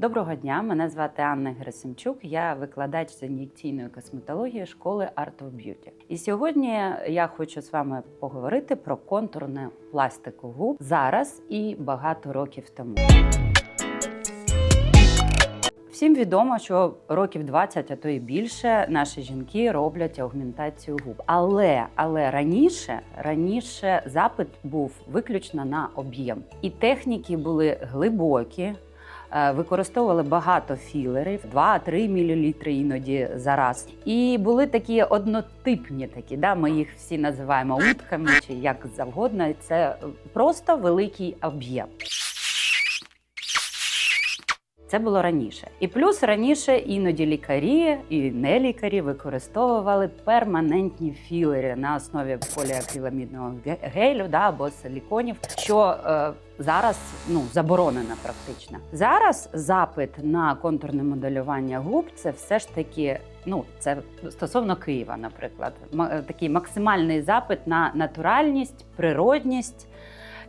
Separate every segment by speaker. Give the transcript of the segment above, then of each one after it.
Speaker 1: Доброго дня, мене звати Анна Герасимчук. Я викладач з ін'єкційної косметології школи Art of Beauty. І сьогодні я хочу з вами поговорити про контурну пластику губ зараз і багато років тому. Всім відомо, що років 20, а то і більше, наші жінки роблять аугментацію губ. Але але раніше раніше запит був виключно на об'єм, і техніки були глибокі. Е, Використовували багато філерів, 2-3 мл іноді за раз. І були такі однотипні, такі, да, ми їх всі називаємо утками чи як завгодно. Це просто великий об'єм. Це було раніше. І плюс раніше іноді лікарі і не лікарі використовували перманентні філери на основі поліакриламідного ге- гелю да, або силіконів, що е, зараз ну, заборонено практично. Зараз запит на контурне моделювання губ це все ж таки. Ну, це стосовно Києва, наприклад, е, такий максимальний запит на натуральність, природність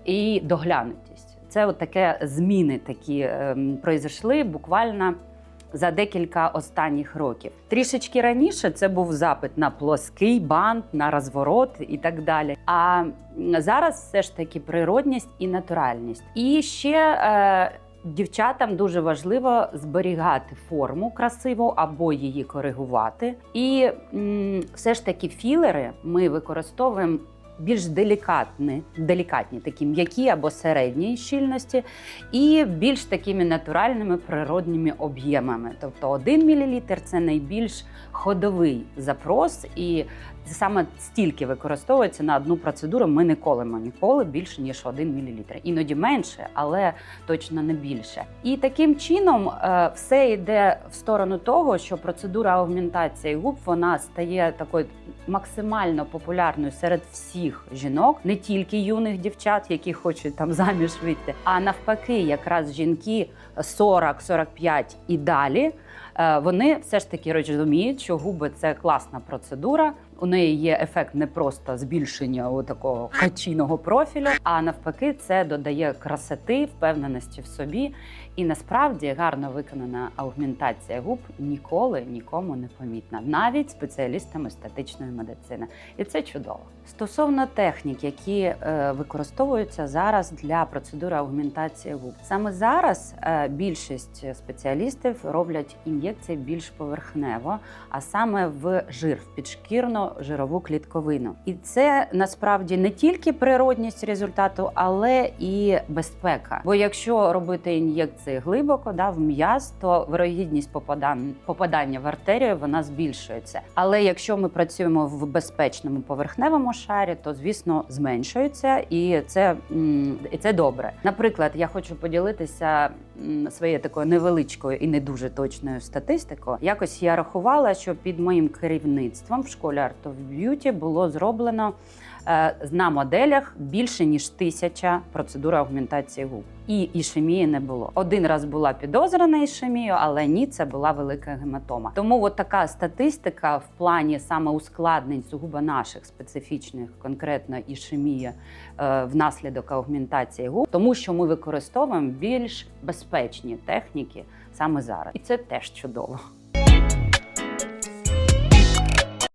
Speaker 1: і доглянутість. Це от таке зміни такі ем, произошли буквально за декілька останніх років. Трішечки раніше це був запит на плоский бант, на розворот і так далі. А зараз все ж таки природність і натуральність. І ще. Е, Дівчатам дуже важливо зберігати форму красиву або її коригувати. І м, все ж таки філери ми використовуємо більш делікатні, делікатні, такі м'які або середньої щільності, і більш такими натуральними природніми об'ємами. Тобто 1 мл – це найбільш ходовий запрос, і саме стільки використовується на одну процедуру. Ми не колемо ніколи більше ніж 1 мл. Іноді менше, але точно не більше. І таким чином е, все йде в сторону того, що процедура аугментації губ вона стає такою максимально популярною серед всіх жінок, не тільки юних дівчат, які хочуть там заміж вийти, а навпаки, якраз жінки 40-45 і далі. е, Вони все ж таки розуміють, що губи це класна процедура. У неї є ефект не просто збільшення такого качіного профілю, а навпаки, це додає красоти, впевненості в собі. І насправді гарно виконана аугментація губ ніколи нікому не помітна, навіть спеціалістам естетичної медицини. І це чудово. Стосовно технік, які е, використовуються зараз для процедури аугментації губ, саме зараз е, більшість спеціалістів роблять ін'єкції більш поверхнево, а саме в жир, в підшкірну жирову клітковину. І це насправді не тільки природність результату, але і безпека. Бо якщо робити ін'єкції глибоко, да, в м'яз, то вирогідність попадання, попадання в артерію вона збільшується. Але якщо ми працюємо в безпечному поверхневому шарі, то звісно зменшується, і це, і це добре. Наприклад, я хочу поділитися своєю такою невеличкою і не дуже точною статистикою. Якось я рахувала, що під моїм керівництвом в школі Art of Beauty було зроблено е, на моделях більше ніж тисяча процедур аугментації губ. І ішемії не було. Один раз була підозра на ішемію, але ні, це була велика гематома. Тому от така статистика в плані саме ускладнень сугубо наших специфічних, конкретно ішемія е, внаслідок аугментації губ, тому що ми використовуємо більш безпечні техніки саме зараз, і це теж чудово.